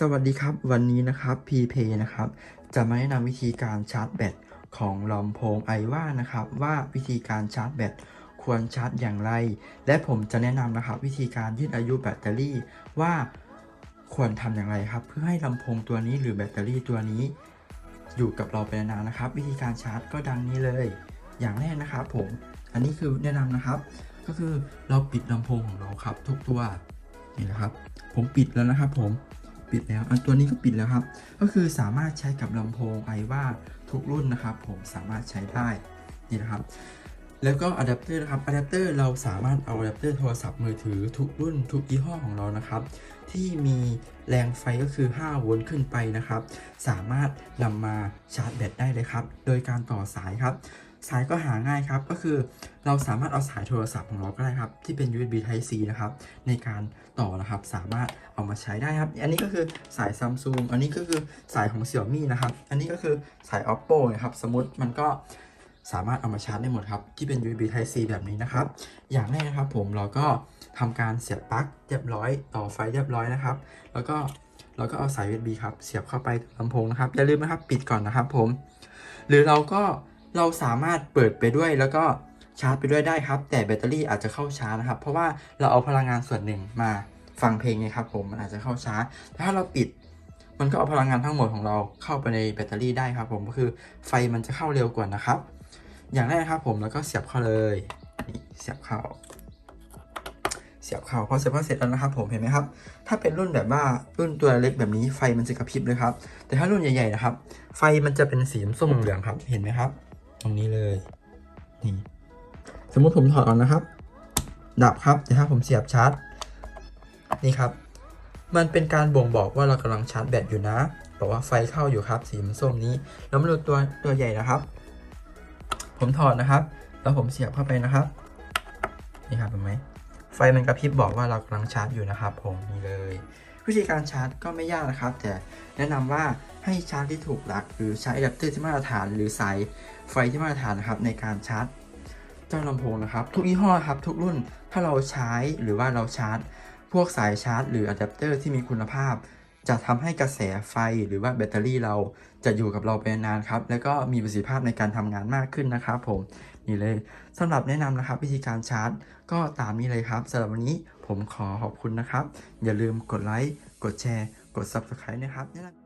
สวัสดีครับ วันนี้นะครับ PP นะครับ จะมาแนะนำวิธีการชาร์จแบตของลำโพงไอว่านะครับ ว่าวิธีการชาร์จแบตควรชาร์จอย่างไร และผมจะแนะนำนะครับ วิธีการยืดอายุแบตเตอรี่ ว่าควรทำอย่างไรครับ เพื่อให้ลำโพงตัวนี้หรือแบตเตอรี่ตัวนี้ อยู่กับเราไปนานนะครับ วิธีการชาร์จก็ดังนี้เลย อย่างแรกนะครับผมอันนี้คือแนะนำนะครับ ก็คือเราปิดลำโพงของเราครับ ทุกตัวนี่นะครับ ผมปิดแล้วนะครับผม ปิดแล้วอันตัวนี้ก็ปิดแล้วครับ ก็คือสามารถใช้กับลำโพงไอว่าทุกรุ่นนะครับ ผมสามารถใช้ได้นี่นะครับ แล้วก็อะแดปเตอร์นะครับอะแดปเตอร์เราสามารถเอาอะแดปเตอร์โทรศัพท์มือถือทุกรุ่นทุกยี่ห้อของเรานะครับ ที่มีแรงไฟก็คือ 5 โวลต์ขึ้นไปนะครับ สามารถนำมาชาร์จแบตได้เลยครับ โดยการต่อสายครับ สายก็หาง่ายครับ ก็คือเราสามารถเอาสายโทรศัพท์ของเราก็ได้ครับ ที่เป็น USB Type C นะครับ ในการต่อนะครับ สามารถเอามาใช้ได้ครับ อันนี้ก็คือสาย Samsung อันนี้ก็คือสายของ Xiaomi นะครับ อันนี้ก็คือสาย Oppo นะครับ สมมติมันก็สามารถเอามาชาร์จได้หมดครับ ที่เป็น USB Type C แบบนี้นะครับ อย่างแรกนะครับผมเราก็ทำการเสียบปลั๊กเรียบร้อย ต่อไฟเรียบร้อยนะครับ แล้วก็เราก็เอาสาย USB ครับ เสียบเข้าไปลำโพงนะครับ อย่าลืมนะครับ ปิดก่อนนะครับผม หรือเราก็ เราสามารถเปิดไปด้วยแล้วก็ชาร์จไปด้วยได้ครับ แต่แบตเตอรี่อาจจะเข้าช้านะครับ เพราะว่าเราเอาพลังงานส่วนหนึ่งมาฟังเพลงไงครับผมมันอาจจะเข้าช้าแต่ถ้าเราปิด มันก็เอาพลังงานทั้งหมดของเราเข้าไปในแบตเตอรี่ได้ครับผมก็คือไฟมันจะเข้าเร็วกว่านะครับ อย่างแรกนะครับผมแล้วก็เสียบเข้าเลยเสียบเข้า เสียบเข้าพอเสียบเข้าเสร็จแล้วนะครับ ผมเห็นไหมครับ ถ้าเป็นรุ่นแบบว่ารุ่นตัวเล็กแบบนี้ไฟมันจะกระพริบเลยครับ แต่ถ้ารุ่นใหญ่ๆนะครับ ไฟมันจะเป็นสีส้มเหลืองครับเห็นไหมครับ ตรงนี้เลยนี่สมมุติผมถอดออกนะครับ ดับครับแต่ถ้าผมเสียบชาร์จนี่ครับ มันเป็นการบ่งบอกว่าเรากำลังชาร์จแบตอยู่นะบอกว่าไฟเข้าอยู่ครับสีมันส้มนี้ แล้วมาดูตัวตัวใหญ่นะครับ ผมถอดนะครับ แล้วผมเสียบเข้าไปนะครับนี่ครับเห็นไหมไฟมันกระพริบบอกว่าเรากำลังชาร์จอยู่นะครับผมนี่เลย วิธีการชาร์จก็ไม่ยากนะครับ แต่แนะนำว่าให้ชาร์จที่ถูกหลัก หรือใช้อะแดปเตอร์ที่มาตรฐานหรือสายไฟที่มาตรฐานนะครับในการชาร์จเจ้าลำโพงนะครับ ทุกยี่ห้อครับทุกรุ่นถ้าเราใช้หรือว่าเราชาร์จ พวกสายชาร์จ หรืออะแดปเตอร์ที่มีคุณภาพ จะทำให้กระแสไฟหรือว่าแบตเตอรี่เราจะอยู่กับเราไปนานครับ แล้วก็มีประสิทธิภาพในการทำงานมากขึ้นนะครับผม นี่เลยสำหรับแนะนำนะครับวิธีการชาร์จ ก็ตามนี้เลยครับสำหรับวันนี้ผมขอขอบคุณนะครับ อย่าลืมกดไลค์กดแชร์ กด Subscribe นะครับ